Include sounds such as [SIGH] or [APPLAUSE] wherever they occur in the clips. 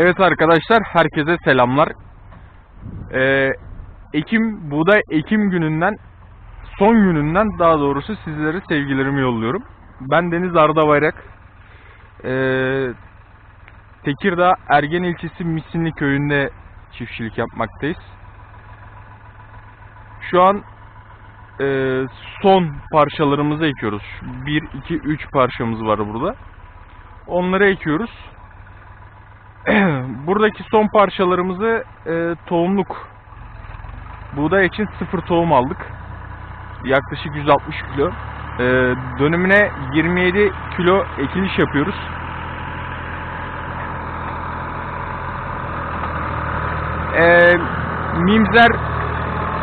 Evet arkadaşlar herkese selamlar. Ee, Ekim buğday Ekim gününden son gününden daha doğrusu sizlere sevgilerimi yolluyorum. Ben Deniz Arda Bayrak. Ee, Tekirdağ Ergen ilçesi Misinli köyünde çiftçilik yapmaktayız. Şu an e, son parçalarımızı ekiyoruz. 1, 2, 3 parçamız var burada. Onları ekiyoruz. [CLEARS THROAT] Buradaki son parçalarımızı e, tohumluk buğday için sıfır tohum aldık. Yaklaşık 160 kilo. E, dönümüne 27 kilo ekiliş yapıyoruz. E, Mimzer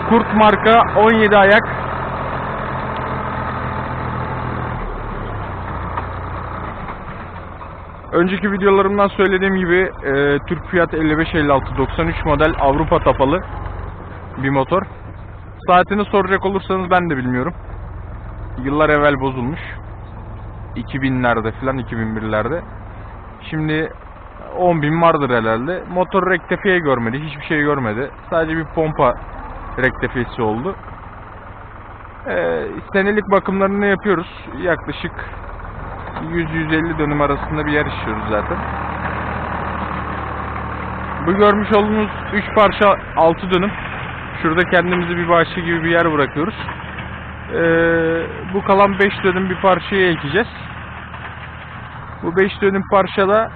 Kurt marka 17 ayak Önceki videolarımdan söylediğim gibi e, Türk Fiat 5556 93 model Avrupa tapalı bir motor. Saatini soracak olursanız ben de bilmiyorum. Yıllar evvel bozulmuş. 2000'lerde falan 2001'lerde. Şimdi 10.000 vardır herhalde. Motor rektifiye görmedi. Hiçbir şey görmedi. Sadece bir pompa rektifiyesi oldu. Ee, senelik bakımlarını yapıyoruz. Yaklaşık 100-150 dönüm arasında bir yer işliyoruz zaten. Bu görmüş olduğunuz 3 parça 6 dönüm. Şurada kendimizi bir bahçe gibi bir yer bırakıyoruz. Ee, bu kalan 5 dönüm bir parçayı ekeceğiz. Bu 5 dönüm parçada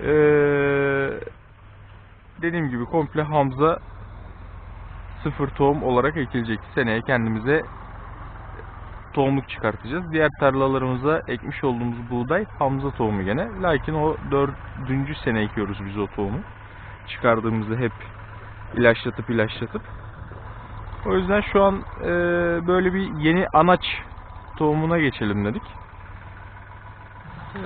ee, dediğim gibi komple Hamza sıfır tohum olarak ekilecek. Seneye kendimize tohumluk çıkartacağız. Diğer tarlalarımıza ekmiş olduğumuz buğday Hamza tohumu gene. Lakin o dördüncü sene ekiyoruz biz o tohumu. Çıkardığımızda hep ilaçlatıp ilaçlatıp. O yüzden şu an e, böyle bir yeni anaç tohumuna geçelim dedik. E,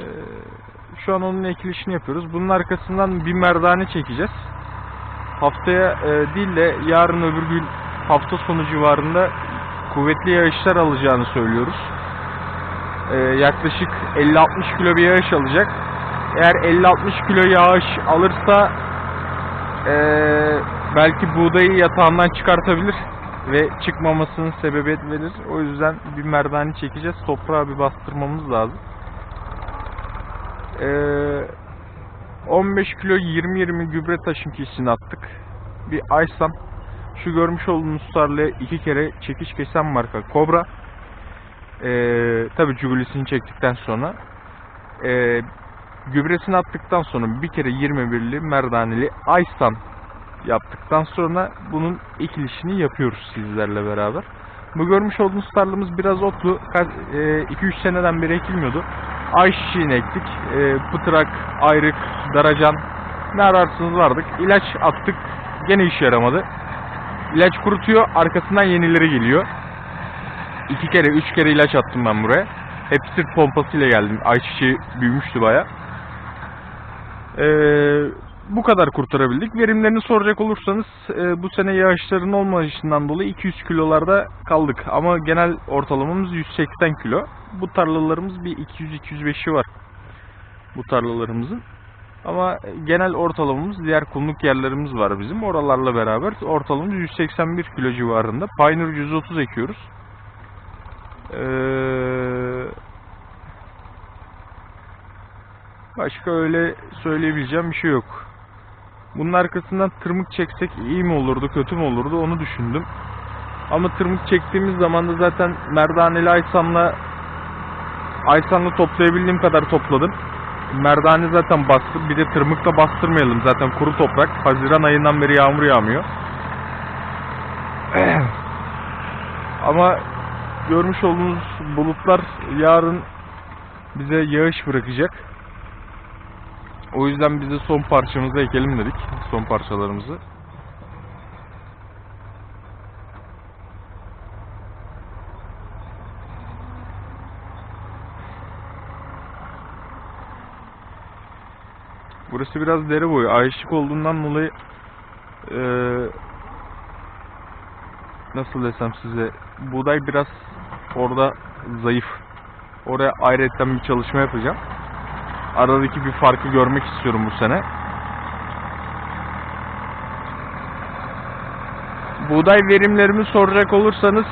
şu an onun ekilişini yapıyoruz. Bunun arkasından bir merdane çekeceğiz haftaya e, değil de yarın öbür gün hafta sonu civarında kuvvetli yağışlar alacağını söylüyoruz. E, yaklaşık 50-60 kilo bir yağış alacak. Eğer 50-60 kilo yağış alırsa e, belki buğdayı yatağından çıkartabilir ve çıkmamasının sebebiyet verir. O yüzden bir merdane çekeceğiz. Toprağa bir bastırmamız lazım. Eee 15 kilo 20-20 gübre taşıntısını attık. Bir Aysan. Şu görmüş olduğunuz tarlaya iki kere çekiş kesen marka Kobra. Ee, Tabi cügulisini çektikten sonra. Ee, gübresini attıktan sonra bir kere 21'li merdaneli Aysan yaptıktan sonra bunun ekilişini yapıyoruz sizlerle beraber. Bu görmüş olduğunuz tarlamız biraz otlu. 2-3 seneden beri ekilmiyordu. Ayçiçeğini ektik. E, pıtrak, ayrık, daracan ne ararsınız vardık. İlaç attık. Gene iş yaramadı. İlaç kurutuyor. Arkasından yenileri geliyor. İki kere, üç kere ilaç attım ben buraya. Hep sırt pompasıyla geldim. Ayçiçeği büyümüştü baya. Eee bu kadar kurtarabildik. Verimlerini soracak olursanız e, bu sene yağışların olmayışından dolayı 200 kilolarda kaldık. Ama genel ortalamamız 180 kilo. Bu tarlalarımız bir 200-205'i var. Bu tarlalarımızın. Ama genel ortalamamız diğer kumluk yerlerimiz var bizim. Oralarla beraber ortalamamız 181 kilo civarında. Pioneer 130 ekiyoruz. Eee Başka öyle söyleyebileceğim bir şey yok. Bunun arkasından tırmık çeksek iyi mi olurdu, kötü mü olurdu onu düşündüm. Ama tırmık çektiğimiz zaman da zaten merdaneli Aysan'la Aysan'la toplayabildiğim kadar topladım. Merdane zaten bastı. Bir de tırmıkla bastırmayalım zaten kuru toprak. Haziran ayından beri yağmur yağmıyor. [CLEARS THROAT] Ama görmüş olduğunuz bulutlar yarın bize yağış bırakacak. O yüzden biz de son parçamızı ekelim dedik. Son parçalarımızı. Burası biraz dere boyu. Ayışık olduğundan dolayı ee, nasıl desem size buğday biraz orada zayıf. Oraya ayrıca bir çalışma yapacağım. Aradaki bir farkı görmek istiyorum bu sene. Buğday verimlerimi soracak olursanız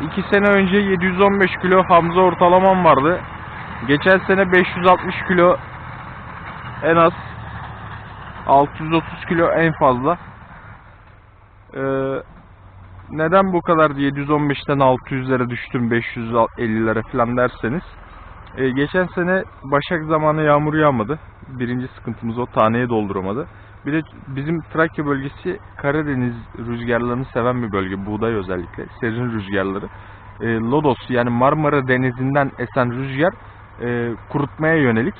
2 sene önce 715 kilo Hamza ortalamam vardı. Geçen sene 560 kilo en az 630 kilo en fazla. Ee, neden bu kadar 715'ten 600'lere düştüm 550'lere falan derseniz ee, geçen sene Başak zamanı yağmur yağmadı. Birinci sıkıntımız o taneye dolduramadı. Bir de bizim Trakya bölgesi Karadeniz rüzgarlarını seven bir bölge. Buğday özellikle. Serin rüzgarları. Ee, Lodos yani Marmara Denizi'nden esen rüzgar e, kurutmaya yönelik.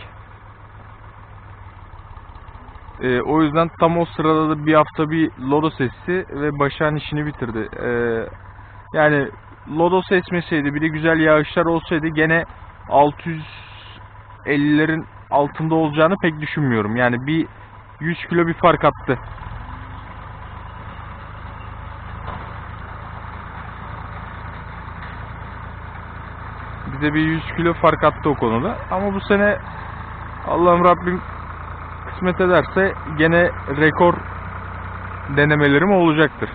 Ee, o yüzden tam o sırada da bir hafta bir Lodos esti ve Başak'ın işini bitirdi. Ee, yani Lodos esmeseydi bir de güzel yağışlar olsaydı gene 650'lerin altında olacağını pek düşünmüyorum. Yani bir 100 kilo bir fark attı. Bize bir 100 kilo fark attı o konuda. Ama bu sene Allah'ım Rabbim kısmet ederse gene rekor denemelerim olacaktır.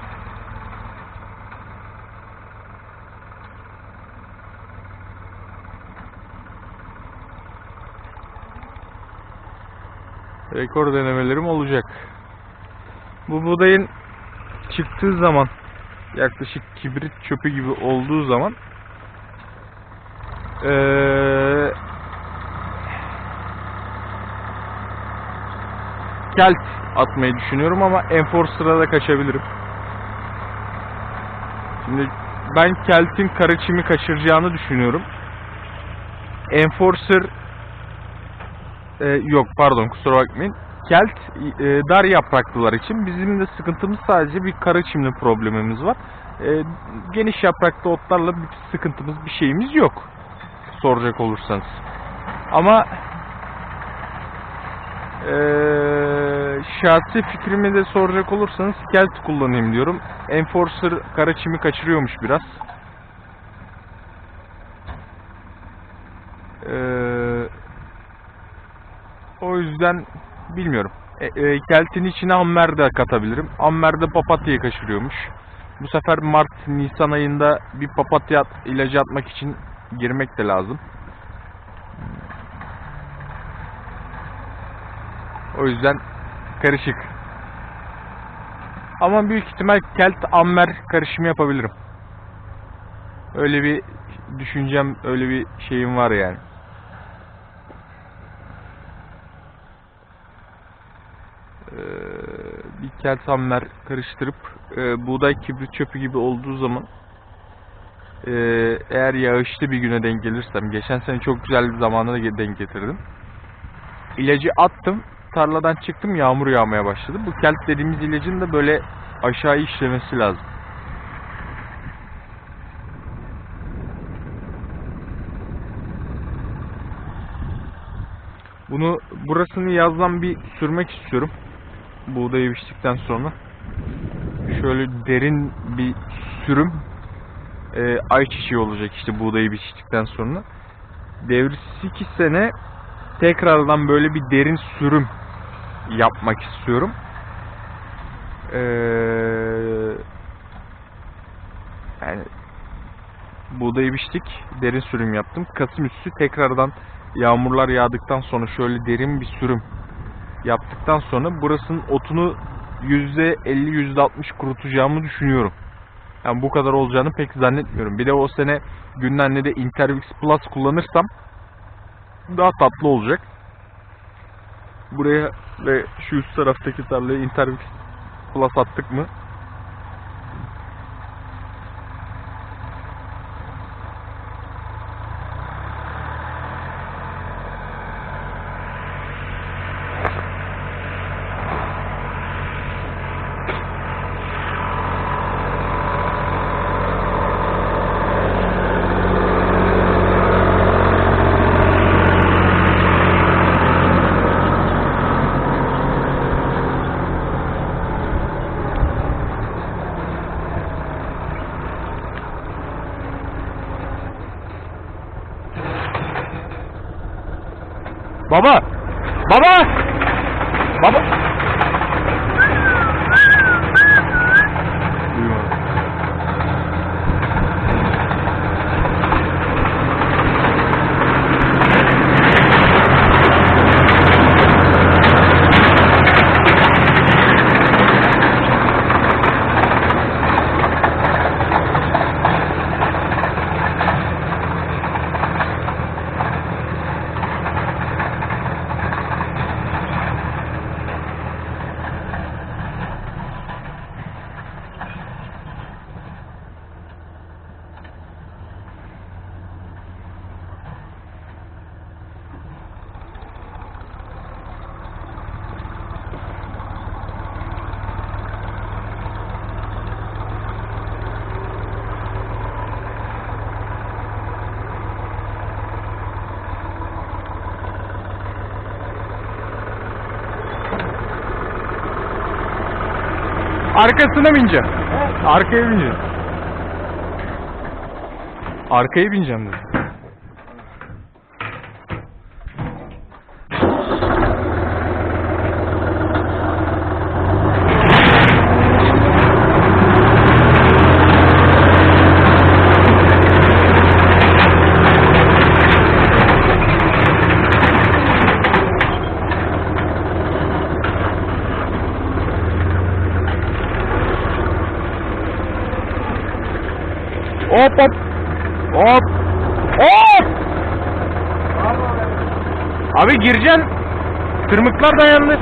Rekor denemelerim olacak. Bu buğdayın çıktığı zaman yaklaşık kibrit çöpü gibi olduğu zaman eee kelt atmayı düşünüyorum ama Enforcer'a da kaçabilirim. Şimdi ben keltin karaçimi kaçıracağını düşünüyorum. Enforcer e, yok pardon kusura bakmayın. Kelt e, dar yapraklılar için bizim de sıkıntımız sadece bir kara çimli problemimiz var. E, geniş yapraklı otlarla bir sıkıntımız bir şeyimiz yok. Soracak olursanız. Ama e, şahsi fikrimi de soracak olursanız kelt kullanayım diyorum. Enforcer kara çimi kaçırıyormuş biraz. Eee o yüzden bilmiyorum. E, e, keltin içine ammer de katabilirim. Ammer de papatyayı kaçırıyormuş. Bu sefer Mart, Nisan ayında bir papatya at- ilacı atmak için girmek de lazım. O yüzden karışık. Ama büyük ihtimal kelt ammer karışımı yapabilirim. Öyle bir düşüncem, öyle bir şeyim var yani. Ee, bir kelsammer karıştırıp e, buğday kibrit çöpü gibi olduğu zaman e, eğer yağışlı bir güne denk gelirsem geçen sene çok güzel bir zamana da denk getirdim. İlacı attım tarladan çıktım yağmur yağmaya başladı. Bu kelt dediğimiz ilacın da böyle aşağı işlemesi lazım. Bunu burasını yazdan bir sürmek istiyorum buğdayı biçtikten sonra şöyle derin bir sürüm e, ayçiçeği olacak işte buğdayı biçtikten sonra. Devrisi 2 sene tekrardan böyle bir derin sürüm yapmak istiyorum. Ee, yani buğdayı biçtik, derin sürüm yaptım. Kasım üstü tekrardan yağmurlar yağdıktan sonra şöyle derin bir sürüm yaptıktan sonra burasının otunu %50 %60 kurutacağımı düşünüyorum. Yani bu kadar olacağını pek zannetmiyorum. Bir de o sene günden de Intervix Plus kullanırsam daha tatlı olacak. Buraya ve şu üst taraftaki tarlaya Intervix Plus attık mı Baba! Baba! Baba! Arkasına bineceğim. Arkaya bineceğim. Arkaya bineceğim dedim. Hop hop. Hop. Hop. Abi gireceksin. Tırmıklar dayandı.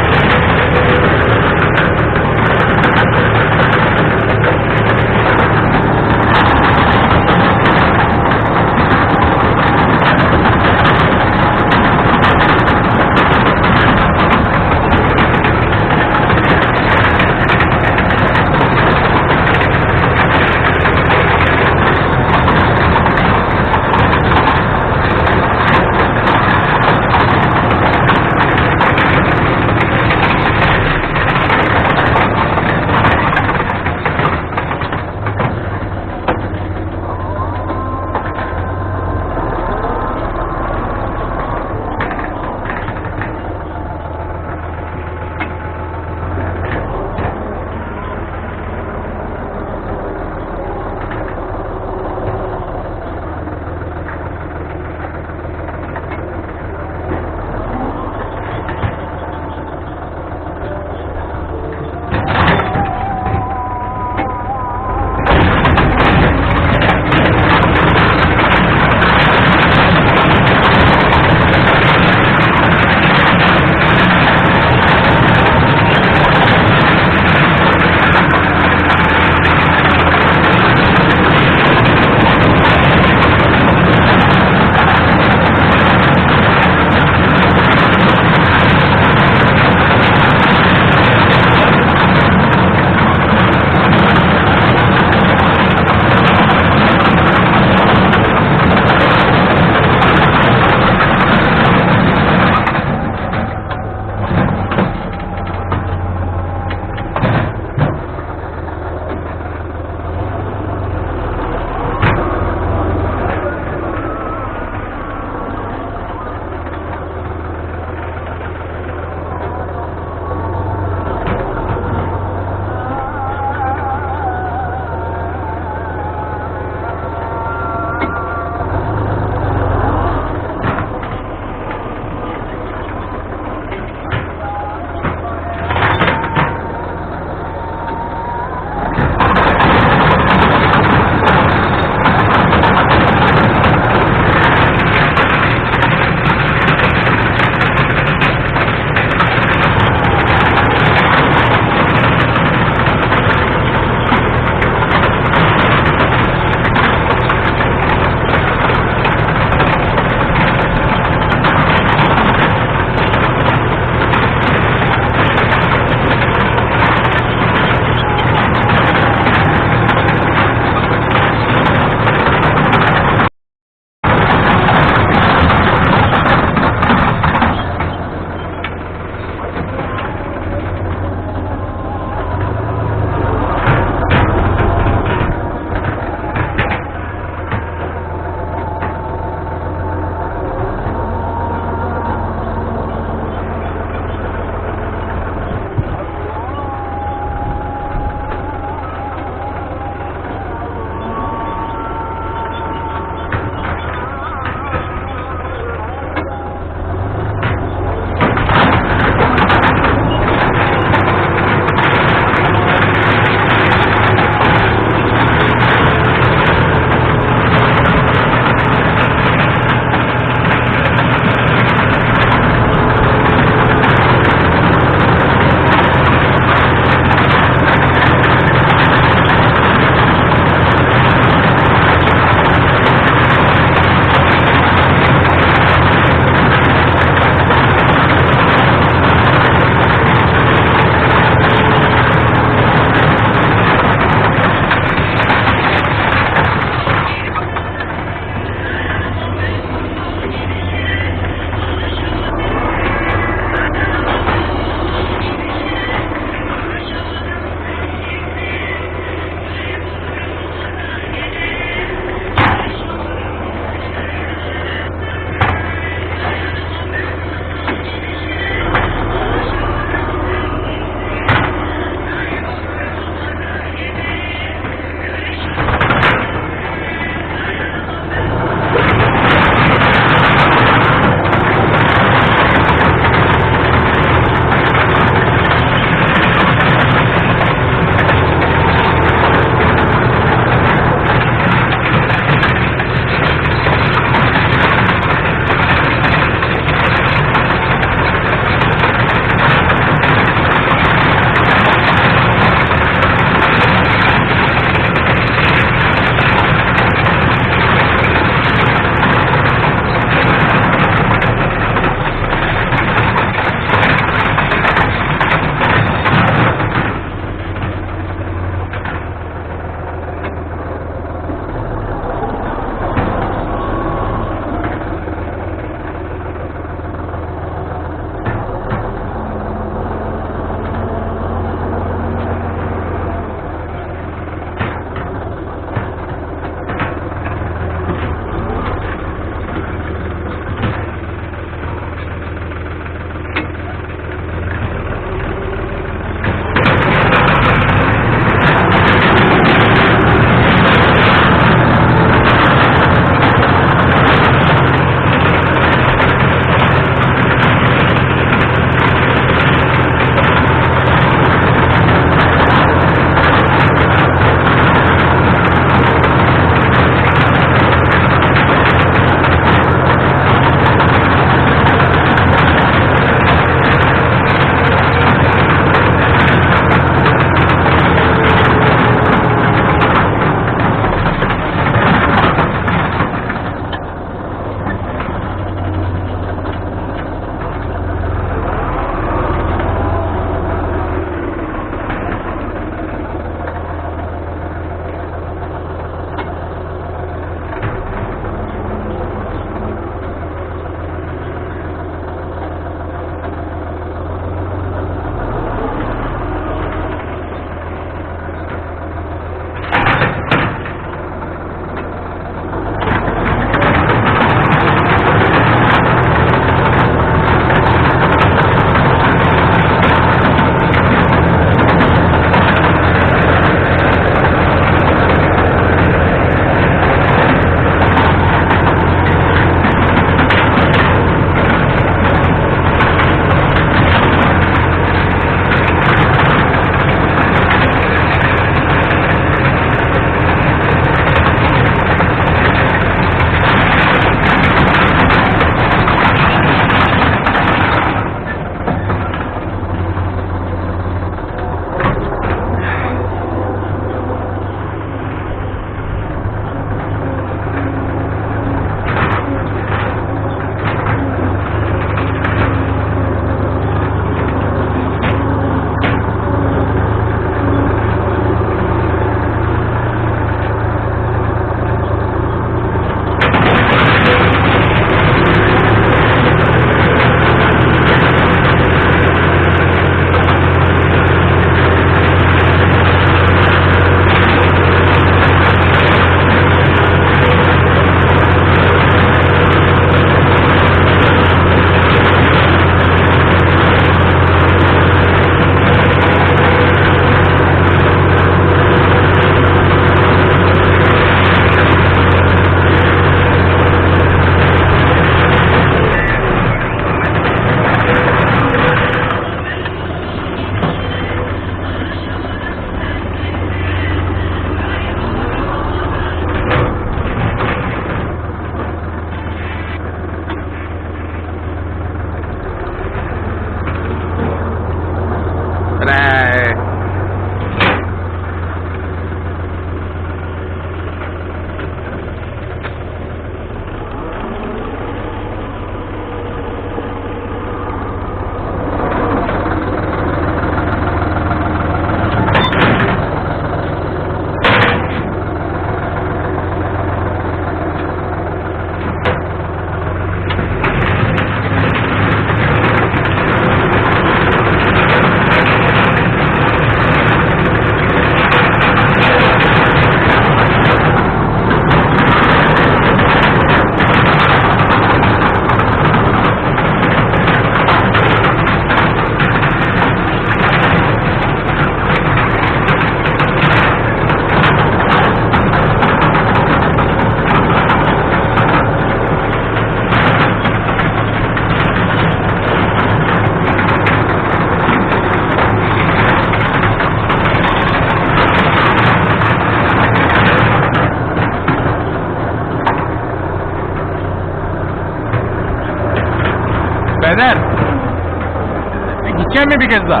Mi bir kez daha?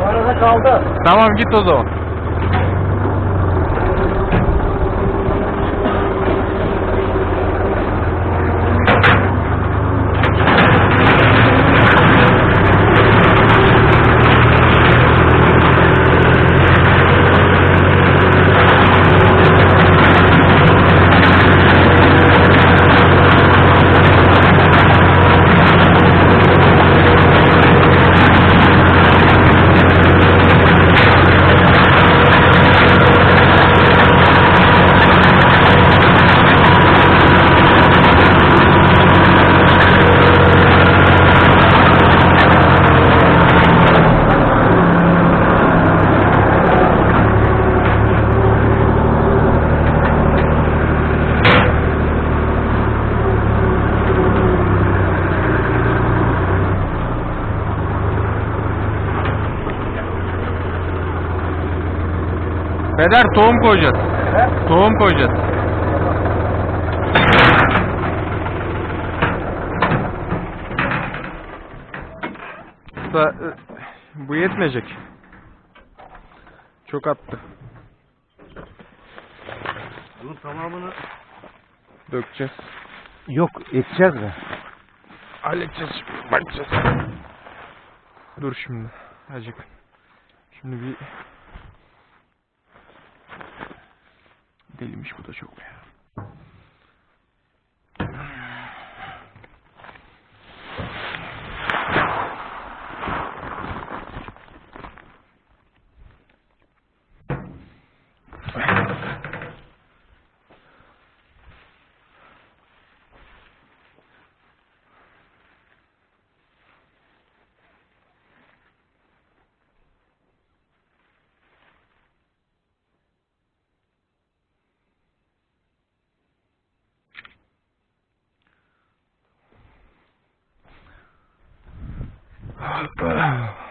Bu arada kaldı. Tamam git o zaman. Peder tohum koyacağız. He? Tohum koyacağız. Da, e, bu yetmeyecek. Çok attı. Bunun tamamını... Dökeceğiz. Yok, ekeceğiz mi? Halledeceğiz şimdi. Bakacağız. Dur şimdi. Acık. Şimdi bir... Delimiş bu da çok ya. [CLEARS THROAT] Papa.